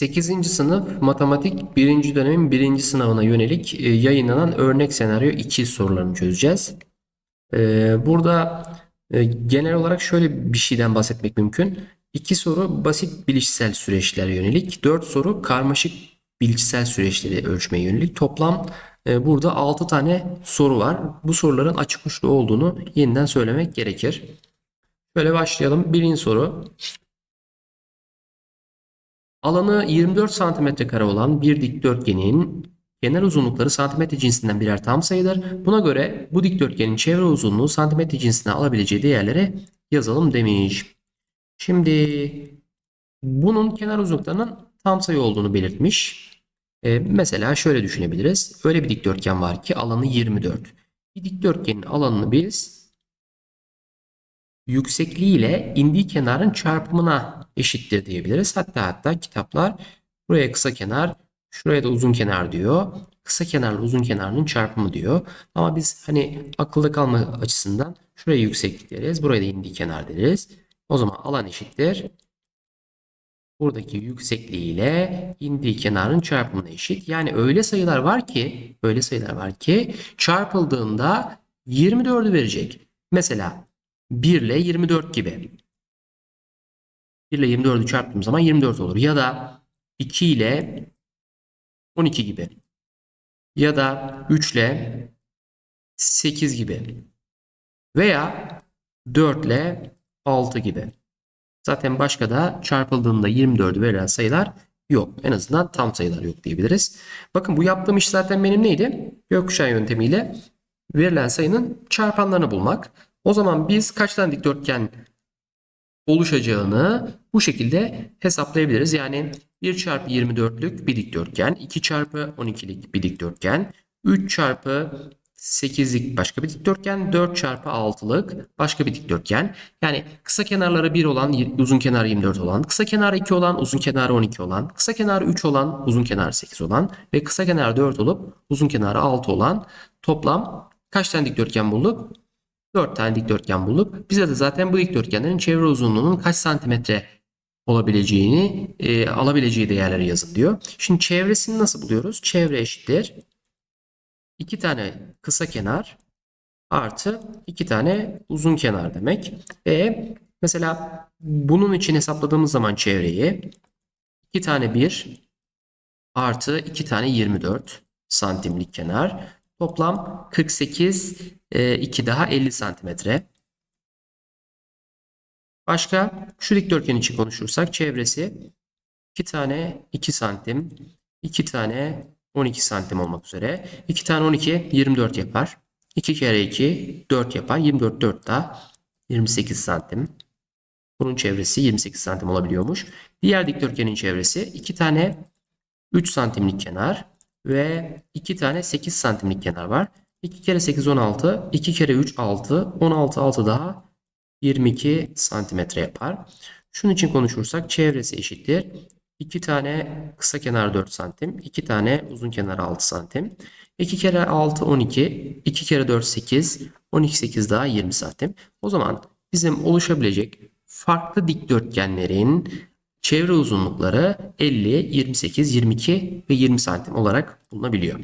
8. sınıf matematik 1. dönemin 1. sınavına yönelik e, yayınlanan örnek senaryo 2 sorularını çözeceğiz. E, Burada e, genel olarak şöyle bir şeyden bahsetmek mümkün. 2 soru basit bilişsel süreçlere yönelik, 4 soru karmaşık bilişsel süreçleri ölçmeye yönelik. Toplam burada 6 tane soru var. Bu soruların açık uçlu olduğunu yeniden söylemek gerekir. Şöyle başlayalım. Birinci soru. Alanı 24 santimetre kare olan bir dikdörtgenin genel uzunlukları santimetre cinsinden birer tam sayıdır. Buna göre bu dikdörtgenin çevre uzunluğu santimetre cinsinden alabileceği değerleri yazalım demiş. Şimdi bunun kenar uzunluklarının tam sayı olduğunu belirtmiş. Ee, mesela şöyle düşünebiliriz. Öyle bir dikdörtgen var ki alanı 24. Bir dikdörtgenin alanını biz yüksekliği ile indiği kenarın çarpımına eşittir diyebiliriz. Hatta hatta kitaplar buraya kısa kenar, şuraya da uzun kenar diyor. Kısa kenarla uzun kenarının çarpımı diyor. Ama biz hani akılda kalma açısından şuraya yükseklik deriz. Buraya da indiği kenar deriz. O zaman alan eşittir. Buradaki yüksekliği ile indiği kenarın çarpımına eşit. Yani öyle sayılar var ki, öyle sayılar var ki çarpıldığında 24'ü verecek. Mesela 1 ile 24 gibi. 1 ile 24'ü çarptığım zaman 24 olur. Ya da 2 ile 12 gibi. Ya da 3 ile 8 gibi. Veya 4 ile 6 gibi. Zaten başka da çarpıldığında 24'ü verilen sayılar yok. En azından tam sayılar yok diyebiliriz. Bakın bu yaptığım iş zaten benim neydi? Gökkuşağı yöntemiyle verilen sayının çarpanlarını bulmak. O zaman biz kaç tane dikdörtgen oluşacağını bu şekilde hesaplayabiliriz. Yani 1 çarpı 24'lük bir dikdörtgen, 2 çarpı 12'lik bir dikdörtgen, 3 çarpı 8'lik başka bir dikdörtgen, 4 çarpı 6'lık başka bir dikdörtgen. Yani kısa kenarları 1 olan, uzun kenarı 24 olan, kısa kenarı 2 olan, uzun kenarı 12 olan, kısa kenarı 3 olan, uzun kenarı 8 olan ve kısa kenarı 4 olup uzun kenarı 6 olan toplam kaç tane dikdörtgen bulduk? 4 tane dikdörtgen bulduk. Bize de zaten bu dikdörtgenlerin çevre uzunluğunun kaç santimetre olabileceğini, e, alabileceği değerleri yazın diyor. Şimdi çevresini nasıl buluyoruz? Çevre eşittir. 2 tane kısa kenar artı 2 tane uzun kenar demek. Ve mesela bunun için hesapladığımız zaman çevreyi 2 tane 1 artı 2 tane 24 santimlik kenar. Toplam 48, 2 daha 50 santimetre. Başka şu dikdörtgen için konuşursak çevresi 2 tane 2 santim, 2 tane 12 santim olmak üzere. 2 tane 12 24 yapar. 2 kere 2 4 yapar. 24 4 daha 28 santim. Bunun çevresi 28 santim olabiliyormuş. Diğer dikdörtgenin çevresi 2 tane 3 santimlik kenar ve 2 tane 8 santimlik kenar var. 2 kere 8 16, 2 kere 3 6, 16 6 daha 22 santimetre yapar. Şunun için konuşursak çevresi eşittir. 2 tane kısa kenar 4 santim, 2 tane uzun kenar 6 santim. 2 kere 6 12, 2 kere 4 8, 12 8 daha 20 santim. O zaman bizim oluşabilecek farklı dikdörtgenlerin çevre uzunlukları 50, 28, 22 ve 20 santim olarak bulunabiliyor.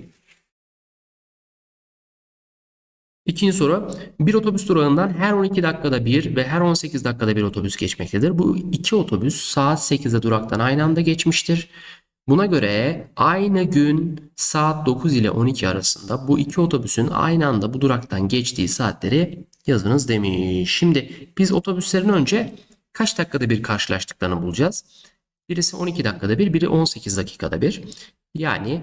İkinci soru. Bir otobüs durağından her 12 dakikada bir ve her 18 dakikada bir otobüs geçmektedir. Bu iki otobüs saat 8'de duraktan aynı anda geçmiştir. Buna göre aynı gün saat 9 ile 12 arasında bu iki otobüsün aynı anda bu duraktan geçtiği saatleri yazınız demiş. Şimdi biz otobüslerin önce kaç dakikada bir karşılaştıklarını bulacağız. Birisi 12 dakikada bir, biri 18 dakikada bir. Yani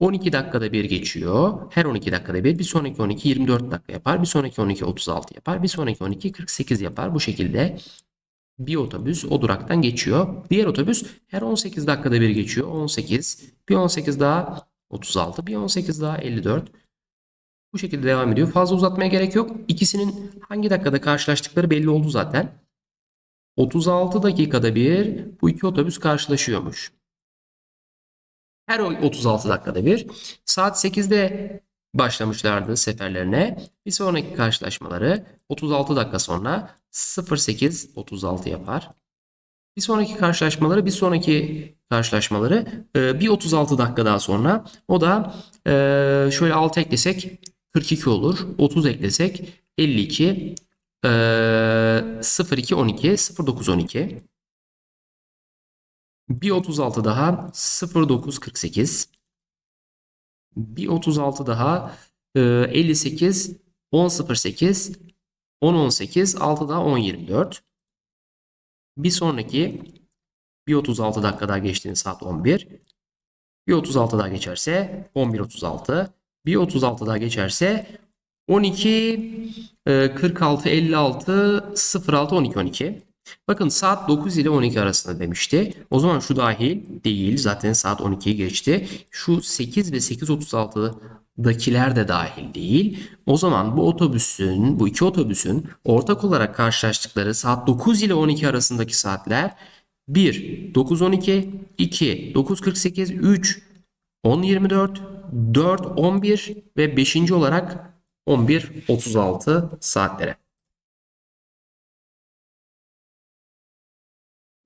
12 dakikada bir geçiyor. Her 12 dakikada bir. Bir sonraki 12 24 dakika yapar. Bir sonraki 12 36 yapar. Bir sonraki 12 48 yapar. Bu şekilde bir otobüs o duraktan geçiyor. Diğer otobüs her 18 dakikada bir geçiyor. 18. Bir 18 daha 36. Bir 18 daha 54. Bu şekilde devam ediyor. Fazla uzatmaya gerek yok. İkisinin hangi dakikada karşılaştıkları belli oldu zaten. 36 dakikada bir bu iki otobüs karşılaşıyormuş. Her 36 dakikada bir. Saat 8'de başlamışlardı seferlerine. Bir sonraki karşılaşmaları 36 dakika sonra 08.36 yapar. Bir sonraki karşılaşmaları bir sonraki karşılaşmaları. Ee, bir 36 dakika daha sonra o da e, şöyle 6 eklesek 42 olur. 30 eklesek 52 e, 02 12 09 12 bir 36 daha 09 48 bir 36 daha e, 58 10 08 10 18 6 daha 10 24 bir sonraki bir 36 dakika daha geçtiğinde saat 11 bir. 36 daha geçerse 11 36 bir 36 daha geçerse 12 e, 46 56 06 12 12 Bakın saat 9 ile 12 arasında demişti. O zaman şu dahil değil. Zaten saat 12'yi geçti. Şu 8 ve 8.36'dakiler de dahil değil. O zaman bu otobüsün, bu iki otobüsün ortak olarak karşılaştıkları saat 9 ile 12 arasındaki saatler 1 9 12, 2 9 48, 3 10 24, 4 11 ve 5. olarak 11 36 saatlere.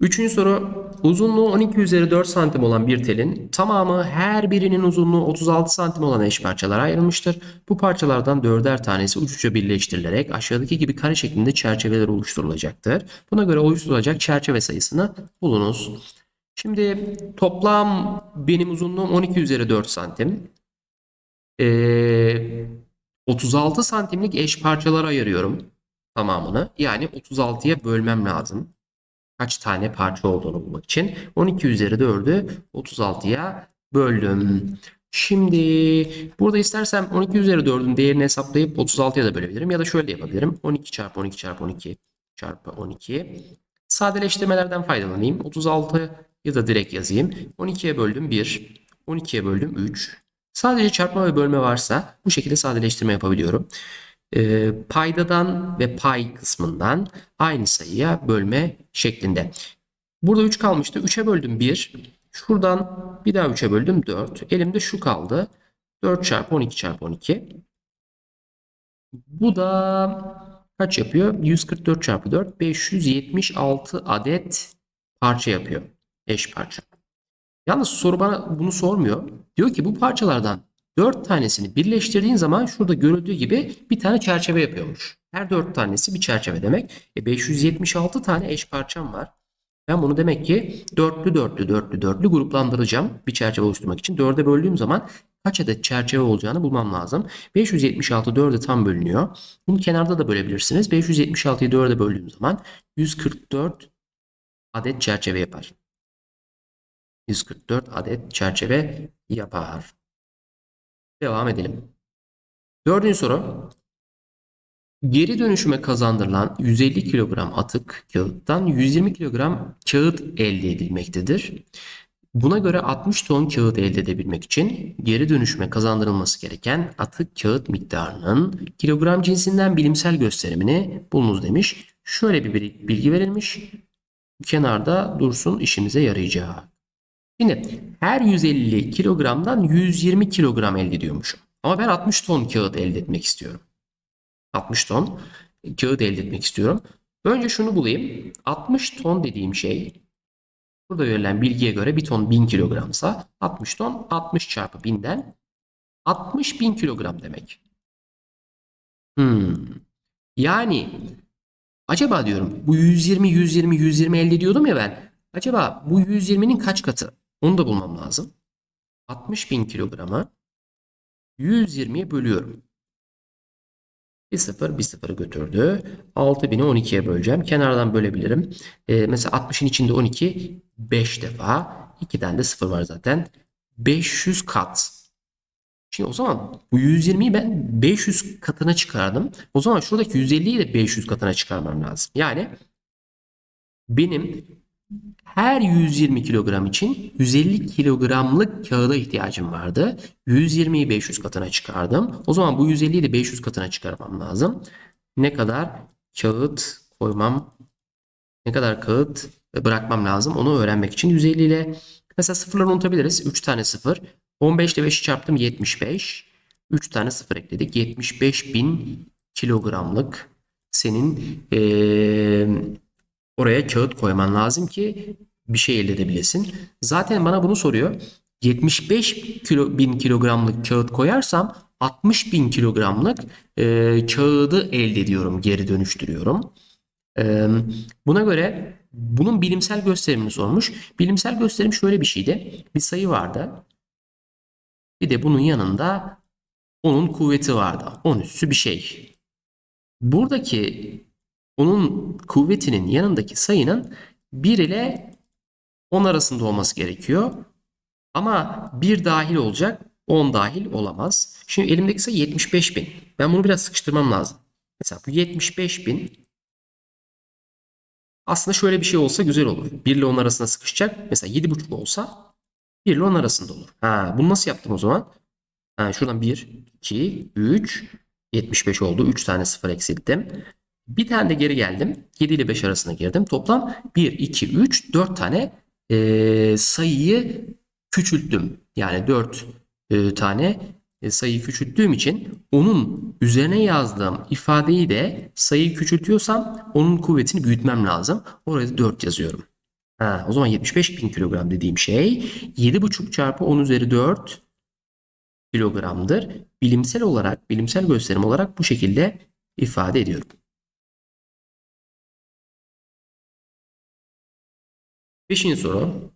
Üçüncü soru. Uzunluğu 12 üzeri 4 santim olan bir telin tamamı her birinin uzunluğu 36 santim olan eş parçalara ayrılmıştır. Bu parçalardan dörder tanesi uç uca birleştirilerek aşağıdaki gibi kare şeklinde çerçeveler oluşturulacaktır. Buna göre oluşturulacak çerçeve sayısını bulunuz. Şimdi toplam benim uzunluğum 12 üzeri 4 santim. Ee, 36 santimlik eş parçalara ayırıyorum tamamını. Yani 36'ya bölmem lazım kaç tane parça olduğunu bulmak için 12 üzeri 4'ü 36'ya böldüm. Şimdi burada istersem 12 üzeri 4'ün değerini hesaplayıp 36'ya da bölebilirim ya da şöyle yapabilirim. 12 çarpı 12 çarpı 12 çarpı 12. Sadeleştirmelerden faydalanayım. 36 ya da direkt yazayım. 12'ye böldüm 1. 12'ye böldüm 3. Sadece çarpma ve bölme varsa bu şekilde sadeleştirme yapabiliyorum e, paydadan ve pay kısmından aynı sayıya bölme şeklinde. Burada 3 kalmıştı. 3'e böldüm 1. Şuradan bir daha 3'e böldüm 4. Elimde şu kaldı. 4 çarpı 12 çarpı 12. Bu da kaç yapıyor? 144 çarpı 4. 576 adet parça yapıyor. Eş parça. Yalnız soru bana bunu sormuyor. Diyor ki bu parçalardan 4 tanesini birleştirdiğin zaman şurada görüldüğü gibi bir tane çerçeve yapıyormuş. Her 4 tanesi bir çerçeve demek. E 576 tane eş parçam var. Ben bunu demek ki dörtlü dörtlü dörtlü dörtlü gruplandıracağım bir çerçeve oluşturmak için. 4'e böldüğüm zaman kaç adet çerçeve olacağını bulmam lazım. 576 4'e tam bölünüyor. Bunu kenarda da bölebilirsiniz. 576'yı 4'e böldüğüm zaman 144 adet çerçeve yapar. 144 adet çerçeve yapar. Devam edelim. Dördüncü soru. Geri dönüşüme kazandırılan 150 kilogram atık kağıttan 120 kilogram kağıt elde edilmektedir. Buna göre 60 ton kağıt elde edebilmek için geri dönüşüme kazandırılması gereken atık kağıt miktarının kilogram cinsinden bilimsel gösterimini bulunuz demiş. Şöyle bir bilgi verilmiş. Kenarda dursun işimize yarayacak. Şimdi her 150 kilogramdan 120 kilogram elde ediyormuşum. Ama ben 60 ton kağıt elde etmek istiyorum. 60 ton kağıt elde etmek istiyorum. Önce şunu bulayım. 60 ton dediğim şey burada verilen bilgiye göre bir ton 1000 kilogramsa 60 ton 60 çarpı 1000'den 60 bin kilogram demek. Hmm. Yani acaba diyorum bu 120 120 120 elde ediyordum ya ben. Acaba bu 120'nin kaç katı? Onu da bulmam lazım. 60 bin kilogramı 120'ye bölüyorum. Bir sıfır bir sıfırı götürdü. 6000'i 12'ye böleceğim. Kenardan bölebilirim. Ee, mesela 60'ın içinde 12 5 defa. 2'den de sıfır var zaten. 500 kat. Şimdi o zaman bu 120'yi ben 500 katına çıkardım. O zaman şuradaki 150'yi de 500 katına çıkarmam lazım. Yani benim her 120 kilogram için 150 kilogramlık kağıda ihtiyacım vardı. 120'yi 500 katına çıkardım. O zaman bu 150'yi de 500 katına çıkarmam lazım. Ne kadar kağıt koymam, ne kadar kağıt bırakmam lazım onu öğrenmek için 150 ile mesela sıfırları unutabiliriz. 3 tane sıfır. 15 ile 5'i çarptım 75. 3 tane sıfır ekledik. 75 bin kilogramlık senin ee, Oraya kağıt koyman lazım ki bir şey elde edebilesin. Zaten bana bunu soruyor. 75 kilo, bin kilogramlık kağıt koyarsam 60 bin kilogramlık e, kağıdı elde ediyorum, geri dönüştürüyorum. E, buna göre bunun bilimsel gösterimini sormuş. Bilimsel gösterim şöyle bir şeydi. Bir sayı vardı. Bir de bunun yanında onun kuvveti vardı. 10 üssü bir şey. Buradaki onun kuvvetinin yanındaki sayının 1 ile 10 arasında olması gerekiyor. Ama 1 dahil olacak, 10 dahil olamaz. Şimdi elimdeki sayı 75 bin. Ben bunu biraz sıkıştırmam lazım. Mesela bu 75 bin aslında şöyle bir şey olsa güzel olur. 1 ile 10 arasında sıkışacak. Mesela 7,5 olsa 1 ile 10 arasında olur. Ha, bunu nasıl yaptım o zaman? Ha, şuradan 1, 2, 3, 75 oldu. 3 tane sıfır eksilttim. Bir tane de geri geldim. 7 ile 5 arasına girdim. Toplam 1, 2, 3, 4 tane e, sayıyı küçülttüm. Yani 4 e, tane e, sayıyı küçülttüğüm için onun üzerine yazdığım ifadeyi de sayıyı küçültüyorsam onun kuvvetini büyütmem lazım. Oraya da 4 yazıyorum. Ha, o zaman 75 bin kilogram dediğim şey 7,5 çarpı 10 üzeri 4 kilogramdır. Bilimsel olarak, bilimsel gösterim olarak bu şekilde ifade ediyorum. Beşinci soru.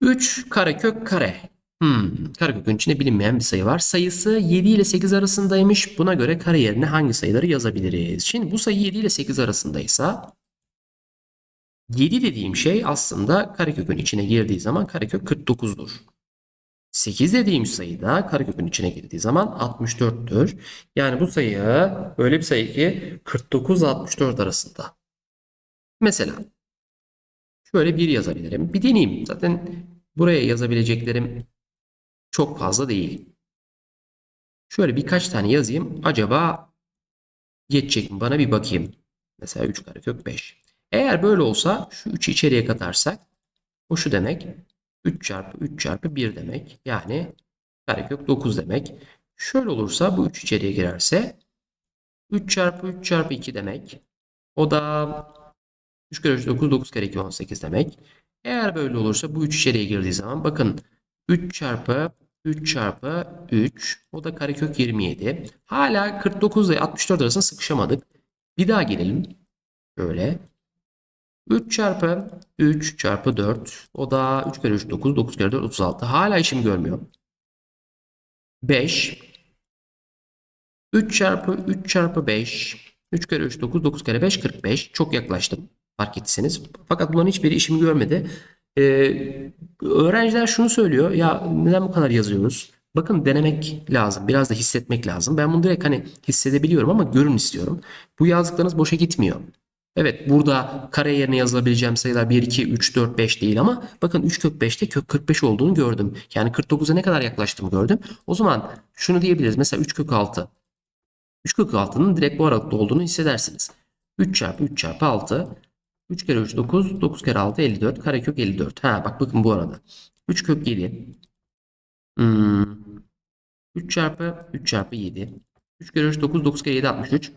3 karekök kare. Hmm, karekökün içinde bilinmeyen bir sayı var. Sayısı 7 ile 8 arasındaymış. Buna göre kare yerine hangi sayıları yazabiliriz? Şimdi bu sayı 7 ile 8 arasındaysa 7 dediğim şey aslında karekökün içine girdiği zaman karekök 49'dur. 8 dediğim sayı da karekökün içine girdiği zaman 64'tür. Yani bu sayı öyle bir sayı ki 49-64 arasında. Mesela şöyle bir yazabilirim. Bir deneyeyim. Zaten buraya yazabileceklerim çok fazla değil. Şöyle birkaç tane yazayım. Acaba geçecek mi? Bana bir bakayım. Mesela 3 karekök 5. Eğer böyle olsa şu 3'ü içeriye katarsak o şu demek. 3 çarpı 3 çarpı 1 demek. Yani karekök 9 demek. Şöyle olursa bu 3 içeriye girerse 3 çarpı 3 çarpı 2 demek. O da 3 kere 3 9 9 kere 2 18 demek. Eğer böyle olursa bu 3 içeriye girdiği zaman bakın 3 çarpı 3 çarpı 3 o da karekök 27. Hala 49 ile 64 arasında sıkışamadık. Bir daha gelelim. Şöyle. 3 çarpı 3 çarpı 4 o da 3 kere 3 9 9 kere 4 36. Hala işimi görmüyor. 5 3 çarpı 3 çarpı 5 3 kere 3 9 9 kere 5 45. Çok yaklaştım fark etseniz. Fakat bunların hiçbiri işimi görmedi. Ee, öğrenciler şunu söylüyor. Ya neden bu kadar yazıyoruz? Bakın denemek lazım. Biraz da hissetmek lazım. Ben bunu direkt hani hissedebiliyorum ama görün istiyorum. Bu yazdıklarınız boşa gitmiyor. Evet burada kare yerine yazılabileceğim sayılar 1, 2, 3, 4, 5 değil ama bakın 3 kök 5'te kök 45 olduğunu gördüm. Yani 49'a ne kadar yaklaştığımı gördüm. O zaman şunu diyebiliriz. Mesela 3 kök 6. 3 kök 6'nın direkt bu aralıkta olduğunu hissedersiniz. 3 çarpı 3 çarpı 6. 3 kere 3 9. 9 kere 6 54. Karekök 54. Ha bak bakın bu arada. 3 kök 7. Hmm. 3 çarpı 3 çarpı 7. 3 kere 3 9. 9 kere 7 63.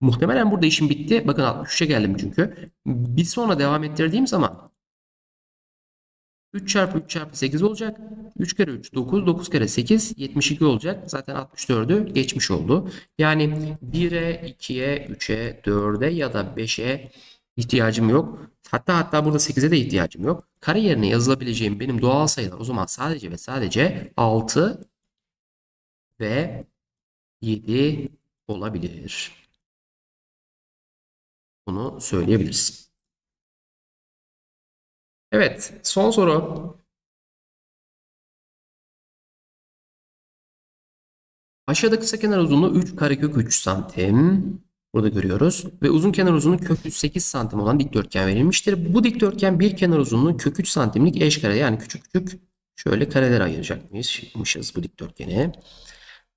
Muhtemelen burada işim bitti. Bakın 63'e geldim çünkü. Bir sonra devam ettirdiğim zaman 3 çarpı 3 çarpı 8 olacak. 3 kere 3 9. 9 kere 8 72 olacak. Zaten 64'ü geçmiş oldu. Yani 1'e 2'ye 3'e 4'e ya da 5'e ihtiyacım yok. Hatta hatta burada 8'e de ihtiyacım yok. Kare yerine yazılabileceğim benim doğal sayılar o zaman sadece ve sadece 6 ve 7 olabilir. Bunu söyleyebiliriz. Evet, son soru. Aşağıda kısa kenar uzunluğu 3 karekök 3 santim. Burada görüyoruz. Ve uzun kenar uzunluğu kök 8 santim olan dikdörtgen verilmiştir. Bu dikdörtgen bir kenar uzunluğu kök 3 santimlik eş kare yani küçük küçük şöyle kareler ayıracakmışız bu dikdörtgeni.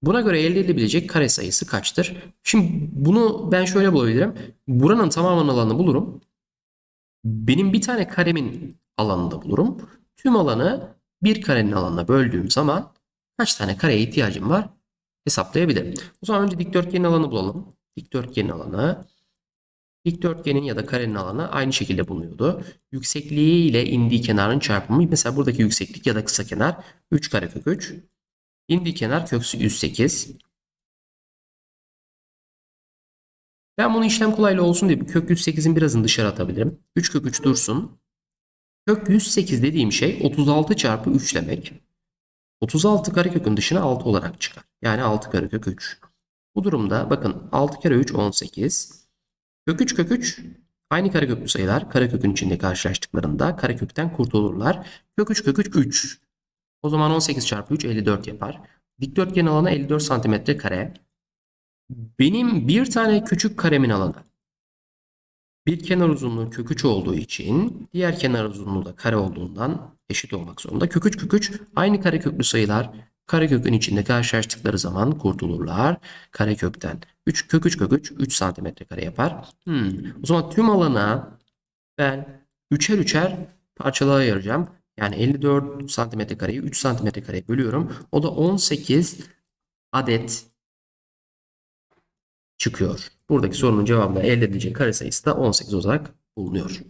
Buna göre elde edilebilecek kare sayısı kaçtır? Şimdi bunu ben şöyle bulabilirim. Buranın tamamının alanını bulurum. Benim bir tane karemin alanını da bulurum. Tüm alanı bir karenin alanına böldüğüm zaman kaç tane kareye ihtiyacım var hesaplayabilirim. O zaman önce dikdörtgenin alanı bulalım. Dikdörtgenin alanı Dikdörtgenin ya da karenin alanı aynı şekilde bulunuyordu. Yüksekliği ile indiği kenarın çarpımı mesela buradaki yükseklik ya da kısa kenar 3 karekök 3. İndiği kenar köksü 108. Ben bunu işlem kolaylığı olsun diye kök 108'in birazını dışarı atabilirim. 3 kök 3 dursun. Kök 108 dediğim şey 36 çarpı 3 demek. 36 karekökün dışına 6 olarak çıkar. Yani 6 karekök 3. Bu durumda bakın 6 kere 3 18. Kök 3 kök 3 aynı kareköklü sayılar karekökün içinde karşılaştıklarında karekökten kurtulurlar. Kök 3 kök 3 3. O zaman 18 çarpı 3 54 yapar. Dikdörtgen alanı 54 santimetre kare. Benim bir tane küçük karemin alanı bir kenar uzunluğu kök 3 olduğu için diğer kenar uzunluğu da kare olduğundan eşit olmak zorunda. Kök 3 kök 3 aynı kareköklü sayılar karekökün içinde karşılaştıkları zaman kurtulurlar. Karekökten 3 kök 3 kök 3 3 santimetre kare yapar. Hmm. O zaman tüm alana ben üçer üçer parçalara ayıracağım. Yani 54 santimetre kareyi 3 santimetre kareye bölüyorum. O da 18 adet çıkıyor. Buradaki sorunun cevabında elde edilecek kare sayısı da 18 olarak bulunuyor.